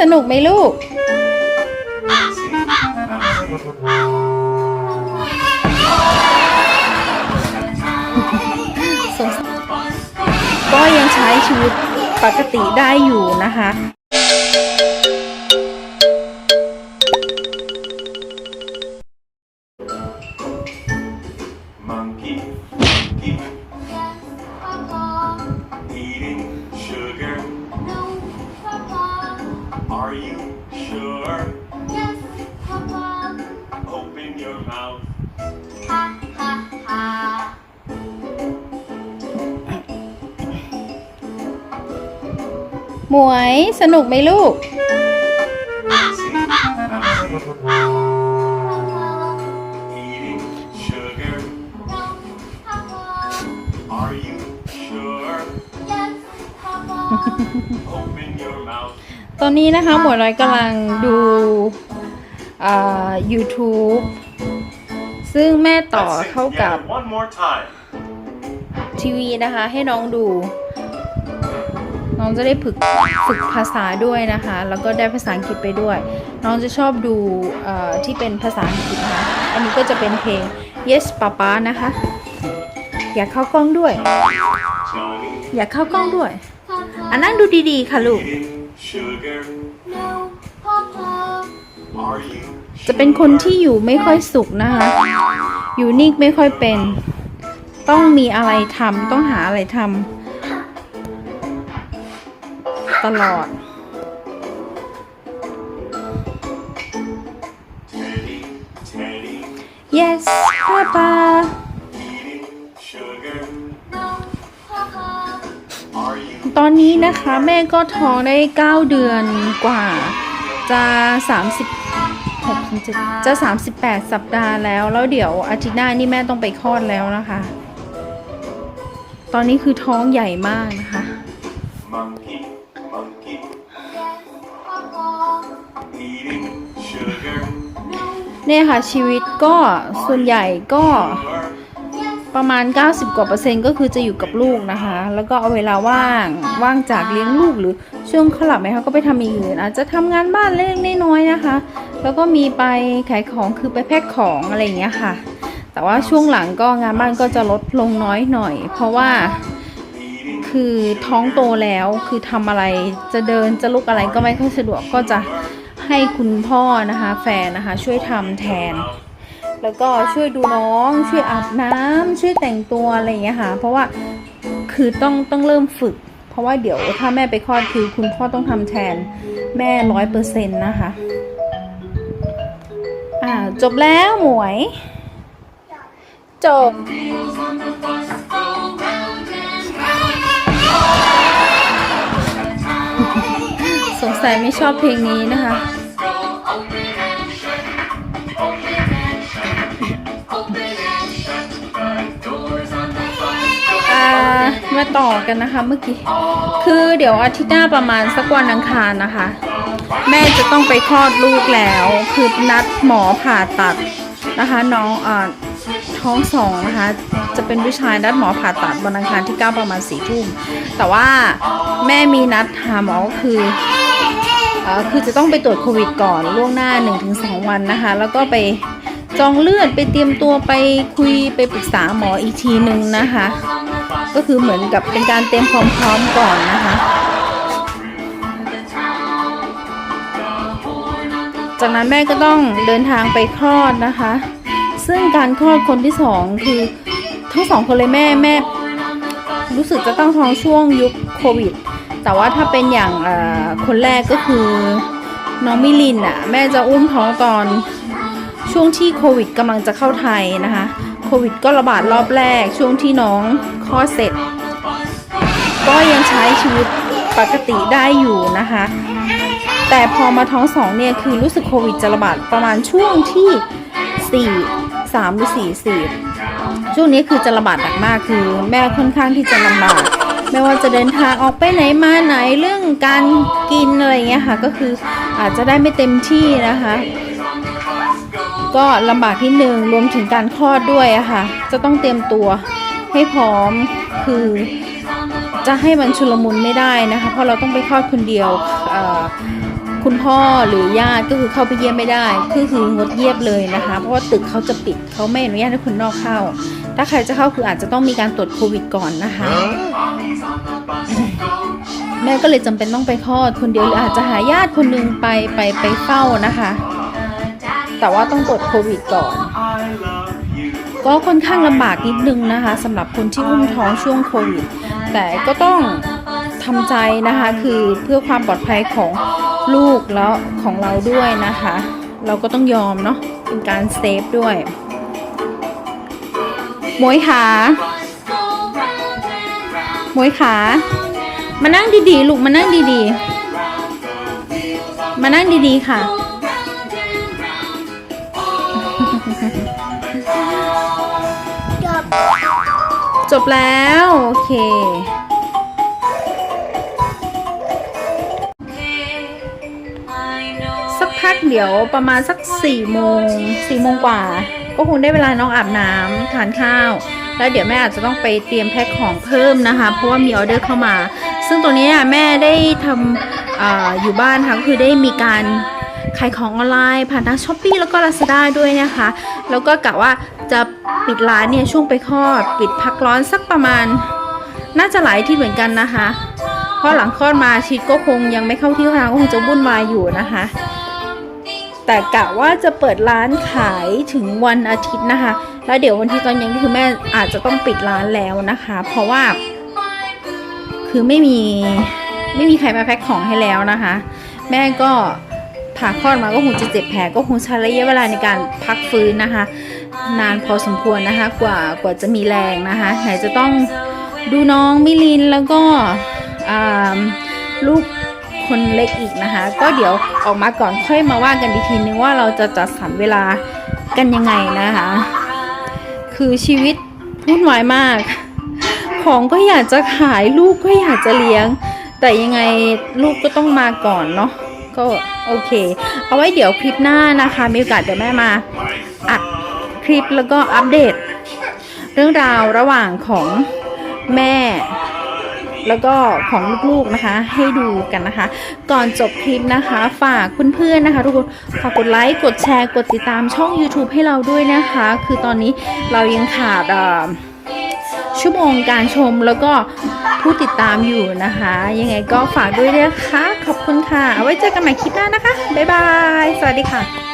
สนุกไหมลูก ก็ยังใช้ชีวิตปกติได้อยู่นะคะ Are you sure? Open your mouth. หมวยสนุกไหมลูก อนนี้นะคะ หมวยน้อยกำลังดูอ่า YouTube ซึ่งแม่ต่อ Let's sing เข้ากับ together One more time. ทีวีนะคะ ให้น้องดู น้องจะได้ฝึกฝึกภาษาด้วยนะคะ แล้วก็ได้ภาษาอังกฤษไปด้วย น้องจะชอบดูเอ่อที่เป็นภาษาอังกฤษนะคะอันนี้ก็จะเป็นเพลง Yes Papa นะคะ อยากเข้ากล้องด้วย Johnny, อยากเข้ากล้องด้วย อันนั่งดูดีๆ ค่ะลูก eating sugar. Are you จะเป็นคนที่อยู่ไม่ค่อยสุขนะคะ อยู่นิ่งไม่ค่อยเป็น ต้องมีอะไรทำต้องหาอะไรทำตลอด Teddy, Teddy, yes papa อนนี้นะคะแม่ก็ท้องได้ 9 เดือนกว่า จะ36จะ 38 สัปดาห์แล้ว แล้วเดี๋ยวอาทิตย์หน้านี่แม่ต้องไปคลอดแล้วนะคะ ตอนนี้คือท้องใหญ่มากนะคะ monkey, monkey, eating sugar? เนี่ยค่ะชีวิตก็ส่วนใหญ่ก็ Sure. ประมาณ 90 กว่าเปอร์เซ็นต์ก็คือจะอยู่กับลูกนะคะ แล้วก็เอาเวลาว่างว่างจากเลี้ยงลูกหรือช่วงเขาหลับไหมคะก็ไปทำอย่างอื่นอาจจะทำงานบ้านเล็กน้อยนะคะ แล้วก็มีไปขายของคือไปแพ็คของอะไรอย่างเงี้ยค่ะ แต่ว่าช่วงหลังก็งานบ้านก็จะลดลงน้อยหน่อย เพราะว่าคือท้องโตแล้วคือทำอะไรจะเดินจะลุกอะไรก็ไม่ค่อยสะดวกก็จะให้คุณพ่อนะคะ แฟนนะคะช่วยทำแทน แล้วก็ช่วยดูน้อง ช่วยอาบน้ำช่วยแต่งตัวอะไรอย่างเงี้ยค่ะ เพราะว่าคือต้องต้องเริ่มฝึก เพราะว่าเดี๋ยวถ้าแม่ไปคลอดคือคุณพ่อต้องทำแทนแม่ร้อยเปอร์เซ็นต์นะคะอ่าจบแล้วหมวย จบสงสัยไม่ชอบเพลงนี้นะคะ มาต่อกันนะคะเมื่อกี้ คือเดี๋ยวอาทิตย์หน้าประมาณสักวันอังคารนะคะ แม่จะต้องไปคลอดลูกแล้ว คือนัดหมอผ่าตัดนะคะ น้องอ่าท้องสองนะคะ จะเป็นผู้ชายนัดหมอผ่าตัดวันอังคารที่ 9 ประมาณสี่ทุ่มแต่ว่าแม่มีนัดหาหมอก็คือเอ่อคือจะต้องไปตรวจโควิดก่อนล่วงหน้า 1-2 วันนะคะ แล้วก็ไป จองเลือดไปเตรียมตัวไปคุยไปปรึกษาหมออีกทีหนึ่งนะคะ ก็คือเหมือนกับเป็นการเตรียมความพร้อมก่อนนะคะ จากนั้นแม่ก็ต้องเดินทางไปคลอดนะคะ ซึ่งการคลอดคนที่สองคือทั้งสองคนเลยแม่แม่รู้สึกจะต้องท้องช่วงยุคโควิด แต่ว่าถ้าเป็นอย่างคนแรกก็คือน้องมิลินอะ แม่จะอุ้มท้องตอน ช่วงที่โควิดกำลังจะเข้าไทยนะคะ โควิดก็ระบาดรอบแรก ช่วงที่น้องคลอดเสร็จ ก็ยังใช้ชีวิตปกติได้อยู่นะคะ แต่พอมาท้องสองเนี่ยคือรู้สึกโควิดจะระบาดประมาณช่วงที่ 4 3หรือ4 4ช่วงนี้คือจะระบาดหนักมากคือ แม่ค่อนข้างที่จะลำบากไม่ว่าจะเดินทางออกไปไหนมาไหนเรื่องการกินอะไรเงี้ยค่ะ ก็คืออาจจะได้ไม่เต็มที่นะคะ ก็ลำบากที่หนึ่งรวมถึงการคลอดด้วยอะค่ะ จะต้องเตรียมตัวให้พร้อมคือจะให้มันชุลมุนไม่ได้นะคะ เพราะเราต้องไปคลอดคนเดียวคุณพ่อหรือญาติก็คือเข้าไปเยี่ยมไม่ได้ก็คืองดเยี่ยมเลยนะคะ เพราะว่าตึกเขาจะปิดเขาไม่อนุญาตให้คนนอกเข้า ถ้าใครจะเข้าคืออาจจะต้องมีการตรวจโควิดก่อนนะคะ แม่ก็เลยจำเป็นต้องไปคลอดคนเดียวหรืออาจจะหาญาติคนหนึงไปไปไปเฝ้านะคะ แต่ว่าต้องตรวจโควิดก่อน ก็ค่อนข้างลำบากนิดนึงนะคะสำหรับคนที่อุ้มท้องช่วงโควิด แต่ก็ต้องทำใจนะคะคือเพื่อความปลอดภัยของลูกแล้วของเราด้วยนะคะ เราก็ต้องยอมเนาะเป็นการเซฟด้วยมวยขามวยขา มานั่งดีๆ ลูกมานั่งดีๆ มานั่งดีๆค่ะ จบแล้ว โอเค สักพักเดี๋ยวประมาณสักสี่โมงสี่โมงกว่า ก็คงได้เวลาน้องอาบน้ำทานข้าว แล้วเดี๋ยวแม่อาจจะต้องไปเตรียมแพ็คของเพิ่มนะคะ เพราะว่ามีออเดอร์เข้ามา ซึ่งตัวนี้แม่ได้ทำออยู่บ้านค่ะก็คือได้มีการขายของออนไลน์ผ่านทางช้อปปีแล้วก็ Lazada ด้วยนะคะ แล้วก็กะว่า จะปิดร้านเนี่ยช่วงไปคลอด ปิดพักร้อนสักประมาณ น่าจะหลายที่เหมือนกันนะคะ เพราะหลังคลอดมาชีตก็คงยังไม่เข้าที่เข้าทางก็คงจะวุ่นวายอยู่นะคะ แต่กะว่าจะเปิดร้านขายถึงวันอาทิตย์นะคะ แล้วเดี๋ยววันที่ตอนเย็นคือแม่อาจจะต้องปิดร้านแล้วนะคะ เพราะว่า คือไม่มีไม่มีใครมาแพ็คของให้แล้วนะคะ แม่ก็ผ่าคลอดมาก็คงจะเจ็บแผลก็คงใช้ระยะเวลาในการพักฟื้นนะคะ นานพอสมควรนะคะกว่ากว่าจะมีแรงนะคะไหนจะต้องดูน้องมิลินแล้วก็ลูกคนเล็กอีกนะคะ ก็เดี๋ยวออกมาก่อนค่อยมาว่ากันอีกทีนึงว่าเราจะจัดสรรเวลากันยังไงนะคะ คือชีวิตวุ่นวายมาก ของก็อยากจะขายลูกก็อยากจะเลี้ยง แต่ยังไงลูกก็ต้องมาก่อนเนาะก็โอเค เอาไว้เดี๋ยวคลิปหน้านะคะ มีโอกาสเดี๋ยวแม่มา คลิปแล้วก็อัปเดต เรื่องราวระหว่างของแม่ แล้วก็ของลูกๆนะคะ ให้ดูกันนะคะ ก่อนจบคลิปนะคะ ฝากเพื่อนๆนะคะ ทุกคนฝากกดไลค์กดแชร์กดติดตามช่อง YouTube ให้เราด้วยนะคะ คือตอนนี้เรายังขาดชั่วโมงการชมแล้วก็ผู้ติดตามอยู่นะคะ ยังไงก็ฝากด้วยนะคะ ขอบคุณค่ะ เอาไว้เจอกันใหม่คลิปหน้านะคะ บ๊ายบาย สวัสดีค่ะ